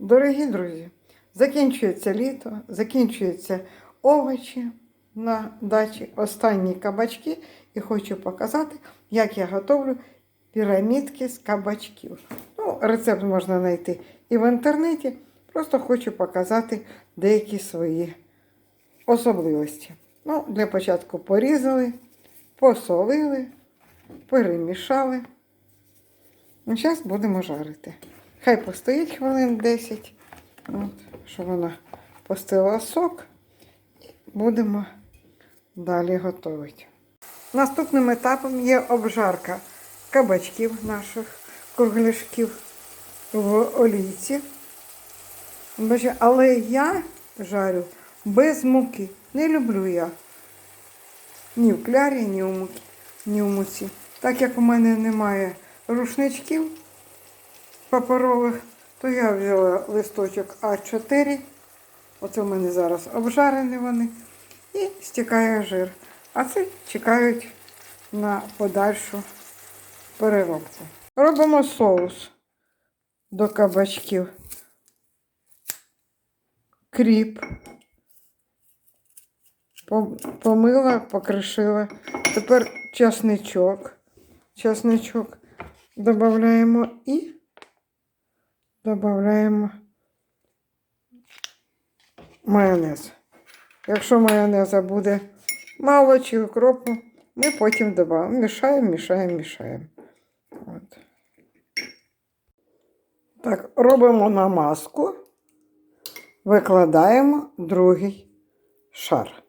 Дорогі друзі, закінчується літо, закінчуються овочі на дачі, останні кабачки, і хочу показати, як я готовлю пірамідки з кабачків. Ну, рецепт можна знайти і в інтернеті. Просто хочу показати деякі свої особливості. Ну, для початку порізали, посолили, перемішали. Ну, зараз будемо жарити. Хай постоїть хвилин 10, от, щоб вона постила сок. Будемо далі готувати. Наступним етапом є обжарка кабачків наших кругляшків в олійці. Але я жарю без муки. Не люблю я ні в клярі. Ні в муці. Так як у мене немає рушничків паперових, то я взяла листочок А4. Оце в мене зараз обжарені вони. І стікає жир. А це чекають на подальшу переробку. Робимо соус до кабачків. Кріп. Помила, покришила. Тепер часничок. Часничок додаємо і додаємо майонез. Якщо майонеза буде мало чи укропу, ми потім додамо. Мішаємо, мішаємо, мішаємо. От. Так, робимо намазку, викладаємо другий шар.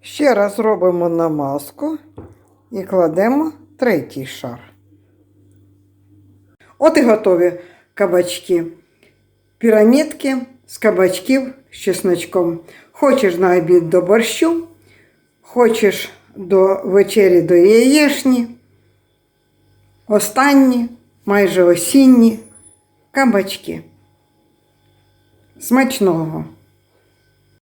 Ще раз робимо намазку і кладемо третій шар. От і готові кабачки. Пірамідки з кабачків з чесночком. Хочеш на обід до борщу, хочеш до вечері до яєшні. Останні, майже осінні кабачки. Смачного!